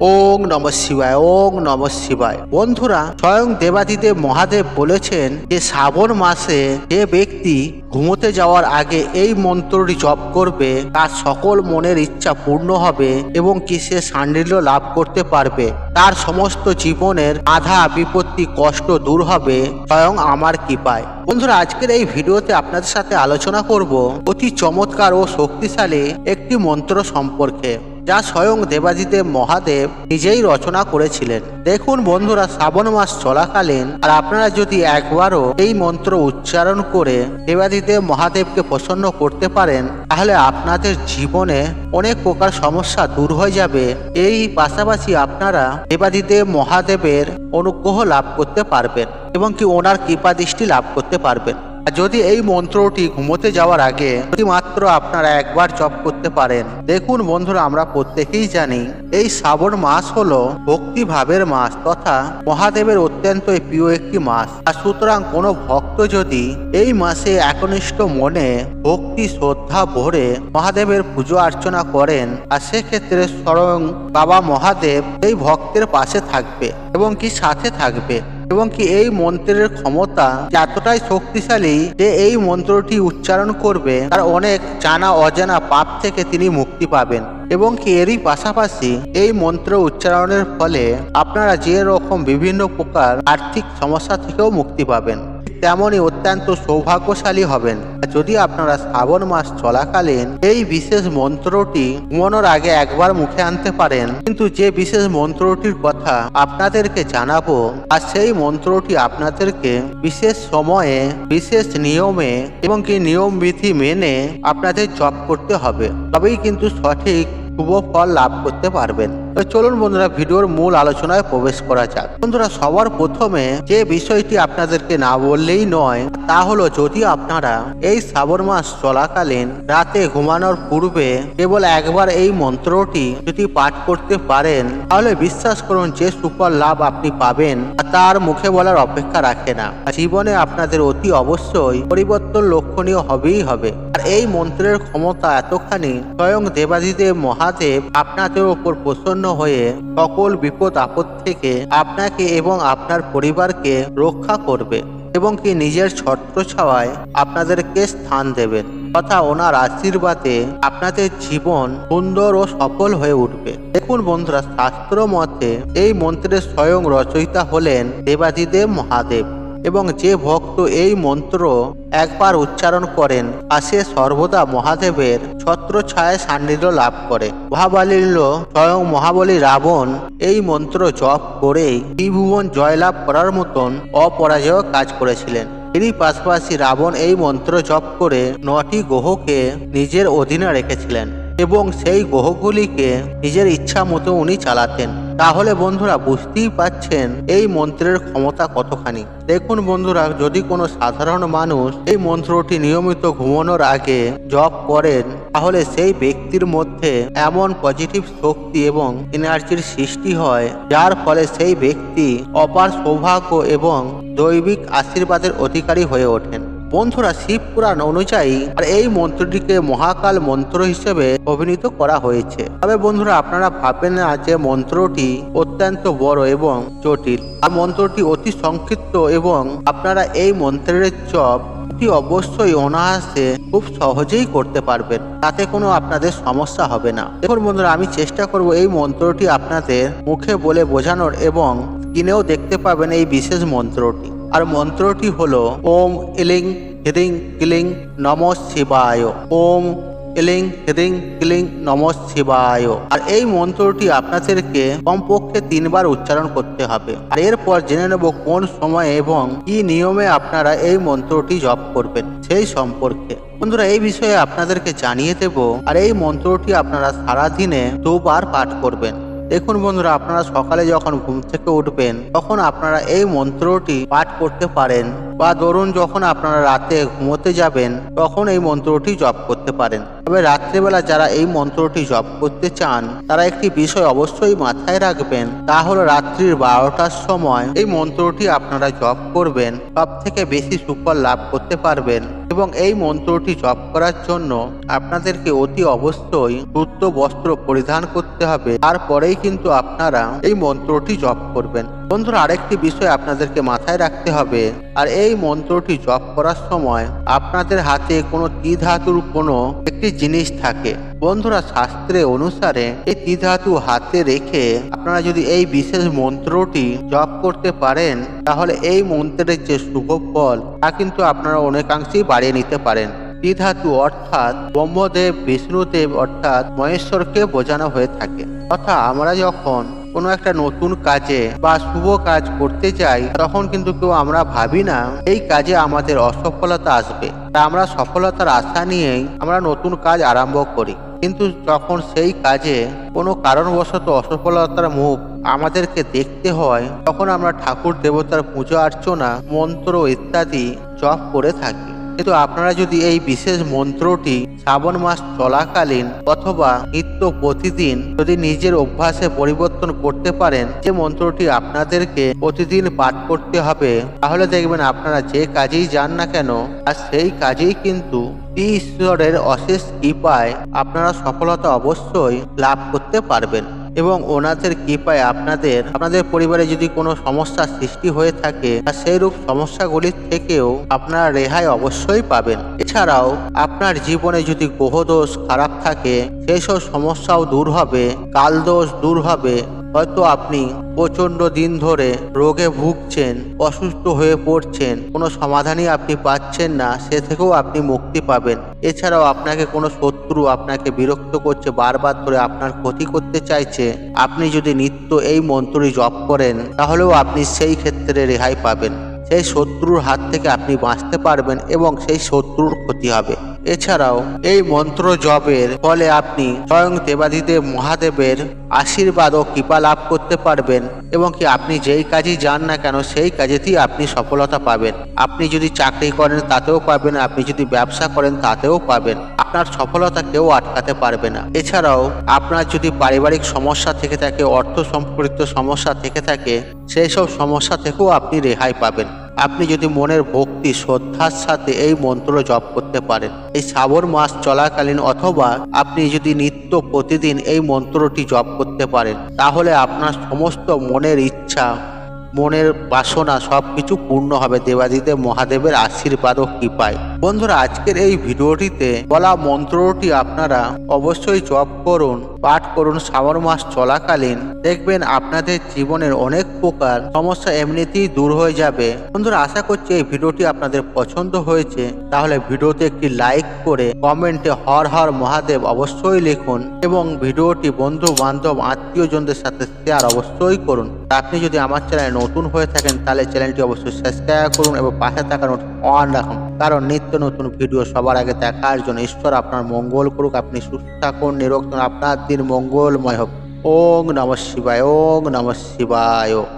ওং নম শিবায়, ওং নম শিবায়। বন্ধুরা, স্বয়ং দেবাদিদেব মহাদেব বলেছেন যে শ্রাবণ মাসে যে ব্যক্তি ঘুমোতে যাওয়ার আগে এই মন্ত্রটি জপ করবে, তার সকল মনের ইচ্ছা পূর্ণ হবে এবং কি সে সান্ডিল্য লাভ করতে পারবে। তার সমস্ত জীবনের আধা বিপত্তি, কষ্ট দূর হবে স্বয়ং আমার কৃপায়। বন্ধুরা, আজকের এই ভিডিওতে আপনাদের সাথে আলোচনা করব অতি চমৎকার ও শক্তিশালী একটি মন্ত্র সম্পর্কে। যা স্বয়ং দেবাদিদেব মহাদেব নিজেই রচনা করেছিলেন। দেখুন বন্ধুরা, শ্রাবণ মাস চলাকালীন, আর আপনারা যদি একবারও এই মন্ত্র উচ্চারণ করে দেবাদিদেব মহাদেবকে প্রসন্ন করতে পারেন, তাহলে আপনাদের জীবনে অনেক প্রকার সমস্যা দূর হয়ে যাবে। এই পাশাপাশি আপনারা দেবাদিদেব মহাদেবের অনুগ্রহ লাভ করতে পারবেন এবং কি ওনার কৃপা দৃষ্টি লাভ করতে পারবেন। যদি এই মন্ত্রটি ঘুমোতে যাওয়ার আগে মাত্র আপনারা একবার জপ করতে পারেন, দেখুন বন্ধুরা আমরা প্রত্যেকেই জানি এই শ্রাবণ মাস হলো ভক্তি ভাবের মাস তথা মহাদেবের অত্যন্ত প্রিয় একটি মাস। আর সুতরাং কোনো ভক্ত যদি এই মাসে একনিষ্ঠ মনে ভক্তি শ্রদ্ধা ভরে মহাদেবের পুজো অর্চনা করেন, আর সেক্ষেত্রে স্বয়ং বাবা মহাদেব এই ভক্তের পাশে থাকবে এবং কি সাথে থাকবে। এবং কি এই মন্ত্রের ক্ষমতা এতটাই শক্তিশালী যে এই মন্ত্রটি উচ্চারণ করবে, তার অনেক জানা অজানা পাপ থেকে তিনি মুক্তি পাবেন। এবং কি এরই পাশাপাশি এই মন্ত্র উচ্চারণের ফলে আপনারা যে রকম বিভিন্ন প্রকার আর্থিক সমস্যা থেকেও মুক্তি পাবেন। তেমনই অত্যন্ত সৌভাগ্যশালী হবেন। যদি আপনারা শ্রাবণ মাস চলাকালীন এই বিশেষ মন্ত্রটি ঘুমানোর আগে একবার মুখে আনতে পারেন, কিন্তু যে বিশেষ মন্ত্রটির কথা আপনাদেরকে জানাব, আর সেই মন্ত্রটি আপনাদেরকে বিশেষ সময়ে, বিশেষ নিয়মে এবং কি নিয়ম বিধি মেনে আপনাদের জপ করতে হবে। তবেই কিন্তু সঠিক শুভ ফল লাভ করতে পারবেন। চলুন বন্ধুরা, ভিডিওর মূল আলোচনায় প্রবেশ করা যাক। বন্ধুরা, সবার প্রথমে যে বিষয়টি আপনাদেরকে না বললেই নয়, তা হলো যদি আপনারা এই শ্রাবণ মাস চলাকালীন রাতে ঘুমানোর পূর্বে কেবল একবার এই মন্ত্রটি যদি পাঠ করতে পারেন, তাহলে বিশ্বাস করুন যে সুফল লাভ আপনি পাবেন তার মুখে বলার অপেক্ষা রাখে না। জীবনে আপনাদের অতি অবশ্যই পরিবর্তন লক্ষণীয় হবেই হবে। আর এই মন্ত্রের ক্ষমতা এতখানি, স্বয়ং দেবাদিদেব মহাদেব আপনাদের ওপর প্রসন্ন হয়ে সকল বিপদ আপদ থেকে আপনাকে এবং আপনার পরিবারকে রক্ষা করবে এবং কি নিজের ছত্র ছাওয়ায় আপনাদেরকে স্থান দেবেন। তথা ওনার আশীর্বাদে আপনাদের জীবন সুন্দর ও সফল হয়ে উঠবে। দেখুন বন্ধুরা, শাস্ত্র মতে এই মন্ত্রের স্বয়ং রচয়িতা হলেন দেবাদিদেব মহাদেব। এবং যে ভক্ত এই মন্ত্র একবার উচ্চারণ করেন, আর সে সর্বদা মহাদেবের ছত্র ছায় সান্নিধ্য লাভ করে। মহাবালিল্য স্বয়ং মহাবলী রাবণ এই মন্ত্র জপ করেই ত্রিভুবন জয়লাভ করার মতন অপরাজয় কাজ করেছিলেন। এরই পাশাপাশি রাবণ এই মন্ত্র জপ করে নটি গ্রহকে নিজের অধীনে রেখেছিলেন এবং সেই গ্রহগুলিকে নিজের ইচ্ছা মতো উনি চালাতেন। তাহলে বন্ধুরা বুঝতেই পাচ্ছেন এই মন্ত্রের ক্ষমতা কতখানি। দেখুন বন্ধুরা, যদি কোনো সাধারণ মানুষ এই মন্ত্রটি নিয়মিত ঘুমানোর আগে জপ করেন, তাহলে সেই ব্যক্তির মধ্যে এমন পজিটিভ শক্তি এবং এনার্জির সৃষ্টি হয়, যার ফলে সেই ব্যক্তি অপার সৌভাগ্য এবং দৈবিক আশীর্বাদের অধিকারী হয়ে ওঠেন। বন্ধুরা শিব পুরাণ অনুযায়ী আর এই মন্ত্রটিকে মহাকাল মন্ত্র হিসেবে অভিনীত করা হয়েছে। তবে বন্ধুরা আপনারা ভাবেন না যে মন্ত্রটি অত্যন্ত বড় এবং জটিল। আর মন্ত্রটি অতি সংক্ষিপ্ত এবং আপনারা এই মন্ত্রের অতি অবশ্যই অনায়াসে খুব সহজেই করতে পারবেন। তাতে কোনো আপনাদের সমস্যা হবে না। দেখুন বন্ধুরা, আমি চেষ্টা করব এই মন্ত্রটি আপনাদের মুখে বলে বোঝানোর এবং স্ক্রিনেও দেখতে পাবেন এই বিশেষ মন্ত্রটি। আর মন্ত্রটি হল ওম ইলিং হ্রিং ক্লিং নম শিবায়। ওম ইলিং হ্রিং ক্লিং নম শিবায়। আর এই মন্ত্রটি আপনাদেরকে কমপক্ষে তিনবার উচ্চারণ করতে হবে। আর এরপর জেনে নেব কোন সময় এবং কি নিয়মে আপনারা এই মন্ত্রটি জপ করবেন সেই সম্পর্কে। বন্ধুরা, এই বিষয়ে আপনাদেরকে জানিয়ে দেব। আর এই মন্ত্রটি আপনারা সারাদিনে দুবার পাঠ করবেন। দেখুন বন্ধুরা, আপনারা সকালে যখন ঘুম থেকে উঠবেন, তখন আপনারা এই মন্ত্রটি পাঠ করতে পারেন বা ধরুন যখন আপনারা রাতে ঘুমোতে যাবেন, তখন এই মন্ত্রটি জপ করতে পারেন। তবে রাত্রেবেলা যারা এই মন্ত্রটি জপ করতে চান, তারা একটি বিষয় অবশ্যই মাথায় রাখবেন, তা হলো রাত্রির বারোটার সময় এই মন্ত্রটি আপনারা জপ করবেন সব থেকে বেশি সুফল লাভ করতে পারবেন। এবং এই মন্ত্রটি জপ করার জন্য আপনাদেরকে অতি অবশ্যই শুদ্ধ বস্ত্র পরিধান করতে হবে। তারপরেই কিন্তু আপনারা এই মন্ত্রটি জপ করবেন। বন্ধুরা, আরেকটি বিষয় আপনাদেরকে মাথায় রাখতে হবে। আর এই মন্ত্রটি জপ করার সময় আপনাদের হাতে কোনো ধাতুর কোনো একটি জিনিস থাকে। বন্ধুরা, শাস্ত্রে অনুসারে এই ধাতু হাতে রেখে আপনারা যদি এই বিশেষ মন্ত্রটি জপ করতে পারেন, তাহলে এই মন্ত্রের যে শুভ ফল, তা কিন্তু আপনারা অনেকাংশেই বাড়িয়ে নিতে পারেন। ধাতু অর্থাৎ ব্রহ্মদেব, বিষ্ণুদেব অর্থাৎ মহেশ্বরকে বোঝানো হয়ে থাকে। তথা আমরা যখন কোনো একটা নতুন কাজে বা শুভ কাজ করতে যাই তখন কিন্তু কেউ আমরা ভাবি না, এই কাজে আমাদের অসফলতা আসবে। তা আমরা সফলতার আশা নিয়েই আমরা নতুন কাজ আরম্ভ করি। কিন্তু যখন সেই কাজে কোনো কারণবশত অসফলতার মুখ আমাদেরকে দেখতে হয়, তখন আমরা ঠাকুর দেবতার পুজো অর্চনা, মন্ত্র ইত্যাদি জপ করে থাকি। কিন্তু আপনারা যদি এই বিশেষ মন্ত্রটি শ্রাবণ মাস চলাকালীন অথবা নিত্য প্রতিদিন যদি নিজের অভ্যাসে পরিবর্তন করতে পারেন, যে মন্ত্রটি আপনাদেরকে প্রতিদিন পাঠ করতে হবে, তাহলে দেখবেন আপনারা যে কাজেই যান না কেন, আর সেই কাজেই কিন্তু ঈশ্বরের অশেষ কৃপায় আপনারা সফলতা অবশ্যই লাভ করতে পারবেন। এবং ওনাদের কৃপায় আপনাদের আপনাদের পরিবারে যদি কোনো সমস্যার সৃষ্টি হয়ে থাকে, তা সেইরূপ সমস্যাগুলির থেকেও আপনারা রেহাই অবশ্যই পাবেন। এছাড়াও আপনার জীবনে যদি গ্রহদোষ খারাপ থাকে, সেই সব সমস্যাও দূর হবে, কালদোষ দূর হবে হয়তো আপনি প্রচণ্ড দিন ধরে রোগে ভুগছেন, অসুস্থ হয়ে পড়ছেন, কোনো সমাধানই আপনি পাচ্ছেন না, সে থেকেও আপনি মুক্তি পাবেন। এছাড়াও আপনাকে কোনো শত্রু আপনাকে বিরক্ত করছে, বারবার ধরে আপনার ক্ষতি করতে চাইছে, আপনি যদি নিত্য এই মন্ত্রটি জপ করেন, তাহলেও আপনি সেই ক্ষেত্রে রেহাই পাবেন। সেই শত্রুর হাত থেকে আপনি বাঁচতে পারবেন এবং সেই শত্রুর ক্ষতি হবে। এছাড়াও, এই মন্ত্র জপের ফলে আপনি স্বয়ং দেবাদিদেব মহাদেবের আশীর্বাদ ও কৃপা লাভ করতে পারবেন এবং কি আপনি যেই কাজই যান না কেন, সেই কাজেতেই আপনি সফলতা পাবেন। আপনি যদি চাকরি করেন, তাতেও পাবেন, আপনি যদি ব্যবসা করেন, তাতেও পাবেন। আপনার সফলতা কেউ আটকাতে পারবে না। এছাড়াও, আপনার যদি পারিবারিক সমস্যা থেকে থাকে, অর্থ সম্পর্কিত সমস্যা থেকে থাকে, সেই সব সমস্যা থেকেও আপনি রেহাই পাবেন। আপনি যদি মনের ভক্তি, শ্রদ্ধার সাথে এই মন্ত্র জপ করতে পারেন, এই শ্রাবণ মাস চলাকালীন অথবা আপনি যদি নিত্য প্রতিদিন এই মন্ত্রটি জপ করতে পারেন, তাহলে আপনার সমস্ত মনের ইচ্ছা, মনের বাসনা সবকিছু পূর্ণ হবে। দেবাদিদেব মহাদেবের আশীর্বাদ ও কৃপায়। বন্ধুরা, আজকের এই ভিডিওটিতে বলা মন্ত্রটি আপনারা অবশ্যই জপ করুন, পাঠ করুন, শ্রাবণ মাস চলাকালীন। দেখবেন আপনাদের জীবনের অনেক প্রকার সমস্যা এমনিতেই দূর হয়ে যাবে। বন্ধুরা, আশা করছি এই ভিডিওটি আপনাদের পছন্দ হয়েছে। তাহলে ভিডিওতে একটি লাইক করে কমেন্টে হর হর মহাদেব অবশ্যই লিখুন এবং ভিডিওটি বন্ধু বান্ধব আত্মীয়জনদের সাথে শেয়ার অবশ্যই করুন। আপনি যদি আমার চ্যানেলে নতুন হয়ে থাকেন, তাহলে চ্যানেলটি অবশ্যই সাবস্ক্রাইব করুন এবং পাশে থাকা নোট অন রাখুন। কারণ নিত্য নতুন ভিডিও সবার আগে দেখার জন্য ঈশ্বর আপনার মঙ্গল করুক, আপনি সুস্থ থাকুন নিরোগ আপনার দিন মঙ্গলময় হোক। ওং নম শিবায়, ওং নম শিবায়।